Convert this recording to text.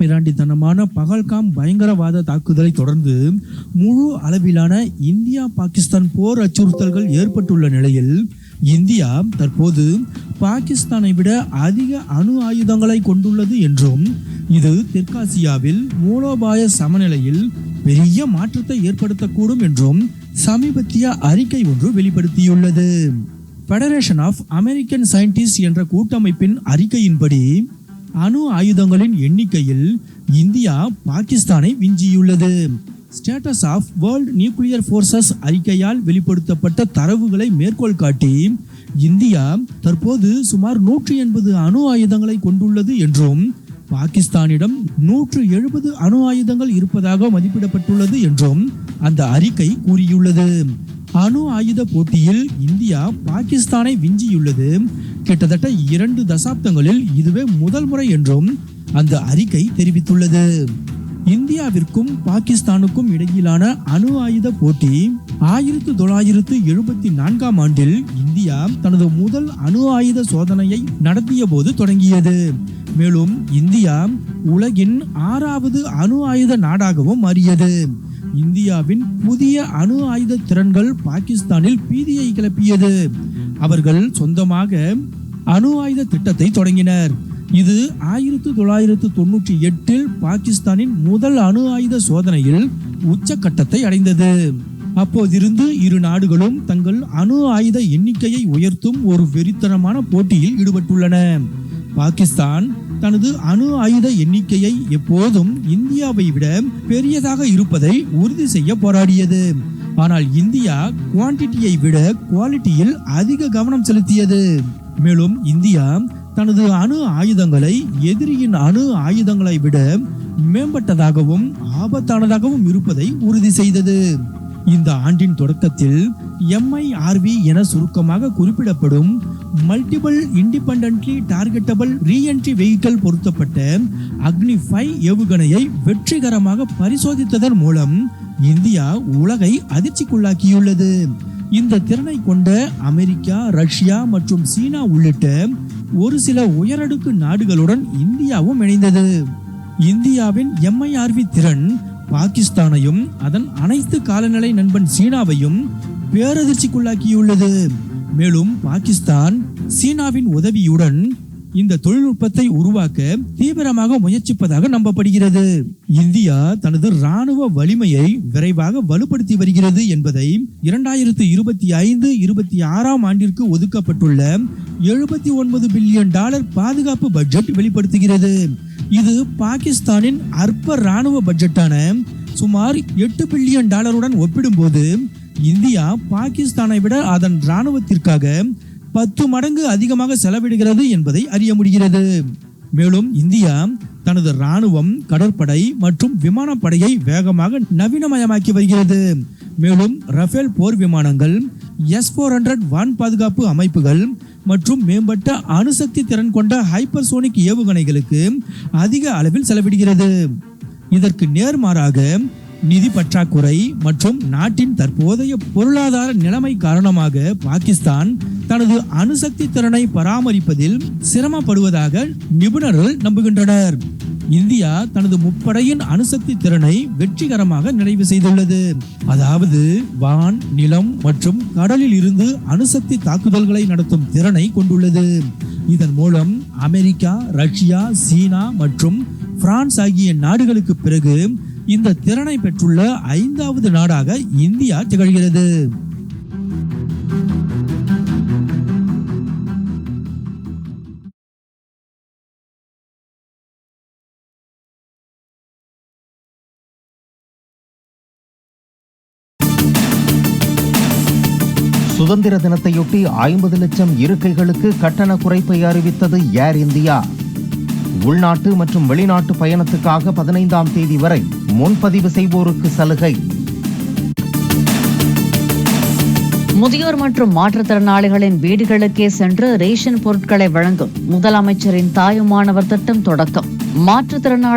மிராண்டித்தனமான பகல்காம் பயங்கரவாத தாக்குதலை தொடர்ந்து முழு அளவிலான இந்தியா பாகிஸ்தான் போர் அச்சுறுத்தல்கள் ஏற்பட்டுள்ள நிலையில் இந்தியா தற்போது பாகிஸ்தானை விட அதிக அணு ஆயுதங்களை கொண்டுள்ளது என்றும் இது தெற்காசியாவில் மூலோபாய சமநிலையில் பெரிய மாற்றத்தை ஏற்படுத்தக்கூடும் என்றும் சமீபத்திய அறிக்கை ஒன்று வெளிப்படுத்தியுள்ளது. ஃபெடரேஷன் ஆஃப் அமெரிக்கன் சயின்டிஸ்ட் என்ற கூட்டமைப்பின் அறிக்கையின்படி அணு ஆயுதங்களின் எண்ணிக்கையில் இந்தியா பாகிஸ்தானை விஞ்சியுள்ளது. Status of world nuclear forces அறிக்கையால் வெளிப்படுத்தப்பட்ட தரவுகளை மேற்கோள் காட்டி இந்தியா தற்போது சுமார் நூற்றி எண்பது அணு ஆயுதங்களை கொண்டுள்ளது என்றும் பாகிஸ்தானிடம் நூற்று எழுபது அணு ஆயுதங்கள் இருப்பதாக மதிப்பிடப்பட்டுள்ளது என்றும் அந்த அறிக்கை கூறியுள்ளது. அணு ஆயுத போட்டியில் இந்தியா பாகிஸ்தானை விஞ்சியுள்ளது. கிட்டத்தட்ட இரண்டு தசாப்தங்களில் இதுவே முதல் முறை என்றும் அந்த அறிக்கை தெரிவித்துள்ளது. இந்தியாவிற்கும் பாகிஸ்தானுக்கும் இடையிலான அணு ஆயுத போட்டி ஆயிரத்து தொள்ளாயிரத்து எழுபத்தி நான்காம் ஆண்டில் இந்தியா தனது முதல் அணு ஆயுத சோதனையை நடத்திய போது தொடங்கியது. மேலும் இந்தியா உலகின் ஆறாவது அணு ஆயுத நாடாகவும் மாறியது. இந்தியாவின் புதிய அணு ஆயுத திறன்கள் பாகிஸ்தானில் பீதியை கிளப்பியது. அவர்கள் சொந்தமாக அணு ஆயுத திட்டத்தை தொடங்கினர். இது ஆயிரத்து தொள்ளாயிரத்து தொண்ணூற்றி எட்டில் பாகிஸ்தானின் முதல் அணு ஆயுத சோதனையில் உச்சக்கட்டத்தை அடைந்தது. அப்போதிருந்து இரு நாடுகளும் தங்கள் அணு ஆயுத எண்ணிக்கையை உயர்த்தும் ஒரு வெறித்தனமான போட்டியில் ஈடுபட்டுள்ளன. பாகிஸ்தான் தனது அணு ஆயுத எண்ணிக்கையை எப்போதும் இந்தியாவை விட பெரியதாக இருப்பதை உறுதி செய்ய போராடியது. ஆனால் இந்தியா குவான்டிட்டியை விட குவாலிட்டியில் அதிக கவனம் செலுத்தியது. மேலும் இந்தியா தனது அணு ஆயுதங்களை எதிரியின் அணு ஆயுதங்களை விட மேம்பட்டதாகவும் ஆபத்தானதாகவும் இருப்பதை உறுதி செய்தது. இந்த ஆண்டின் தொடக்கத்தில் எம்ஐஆர்வி என சுருக்கமாக குறிப்பிடப்படும் multiple independently targetable reentry vehicle பொருத்தப்பட்ட அக்னி ஃபைவ் ஏவுகணையை வெற்றிகரமாக பரிசோதித்ததன் மூலம் இந்தியா உலகை அதிர்ச்சிக்குள்ளாக்கியுள்ளது. இந்த திறனை கொண்ட அமெரிக்கா ரஷ்யா மற்றும் சீனா உள்ளிட்ட ஒரு சில உயரடுக்கு நாடுகளுடன் இந்தியாவும் இணைந்தது. இந்தியாவின் எம்ஐஆர்வி திறன் பாகிஸ்தானையும் அதன் அனைத்து காலநிலை நண்பன் சீனாவையும் பேரதிர்ச்சிக்குள்ளாக்கியுள்ளது. மேலும் பாகிஸ்தான் சீனாவின் உதவியுடன் இந்த தொழில்நுட்பத்தை உருவாக்க தீவிரமாக முயற்சிப்பதாக நம்பப்படுகிறது. இந்தியா தனது ராணுவ வலிமையை விரைவாக வலுப்படுத்தி வருகிறது என்பதை இரண்டாயிரத்து இருபத்தி ஐந்து இருபத்தி ஆறாம் ஆண்டிற்கு ஒதுக்கப்பட்டுள்ள எழுபத்தி ஒன்பது பில்லியன் டாலர் பாதுகாப்பு பட்ஜெட் வெளிப்படுத்துகிறது. இது பாகிஸ்தானின் அற்ப ராணுவ பட்ஜெட்டான சுமார் எட்டு பில்லியன் டாலருடன் ஒப்பிடும்போது இந்தியா பாகிஸ்தானை விட அதன் ராணுவத்திற்காக பத்து மடங்கு அதிகமாக செலவிடுகிறது என்பதை அறிய முடிகிறது. மேலும் இந்தியா தனது ராணுவம் கடற்படை மற்றும் விமானப்படையை வேகமாக நவீனமயமாக்கி வருகிறது. மேலும் ரஃபேல் போர் விமானங்கள் எஸ் ஃபோர் ஹண்ட்ரட் வான் பாதுகாப்பு அமைப்புகள் மற்றும் மேம்பட்ட அணுசக்தி திறன் கொண்ட ஹைப்பர்சோனிக் ஏவுகணைகளுக்கு அதிக அளவில் செலவிடுகிறது. இதற்கு நேர்மாறாக நிதி பற்றாக்குறை மற்றும் நாட்டின் தற்போதைய பொருளாதார நிலைமை காரணமாக பாகிஸ்தான் தனது அணுசக்தி திறனை பராமரிப்பதில் சிரமப்படுவதாக நிபுணர்கள் நம்புகின்றனர். இந்தியா தனது முப்படையின் அணுசக்தி திறனை வெற்றிகரமாக நிறைவு செய்துள்ளது. அதாவது வான் நிலம் மற்றும் கடலில் இருந்து அணுசக்தி தாக்குதல்களை நடத்தும் திறனை கொண்டுள்ளது. இதன் மூலம் அமெரிக்கா ரஷ்யா சீனா மற்றும் பிரான்ஸ் ஆகிய நாடுகளுக்கு பிறகு இந்த திறனை பெற்றுள்ள ஐந்தாவது நாடாக இந்தியா திகழ்கிறது. சுதந்திர தினத்தையொட்டி ஐம்பது லட்சம் இருக்கைகளுக்கு கட்டண குறைப்பை அறிவித்தது ஏர் இந்தியா. உள்நாட்டு மற்றும் வெளிநாட்டு பயணத்துக்காக பதினைந்தாம் தேதி வரை முன்பதிவு செய்வோருக்கு சலுகை. முதியோர் மற்றும் மாற்றுத்திறனாளிகளின் வீடுகளுக்கே சென்று ரேஷன் பொருட்களை வழங்கும் முதலமைச்சரின் தாயுமானவர் திட்டம் தொடக்கம். மாற்றுத்திறனாளி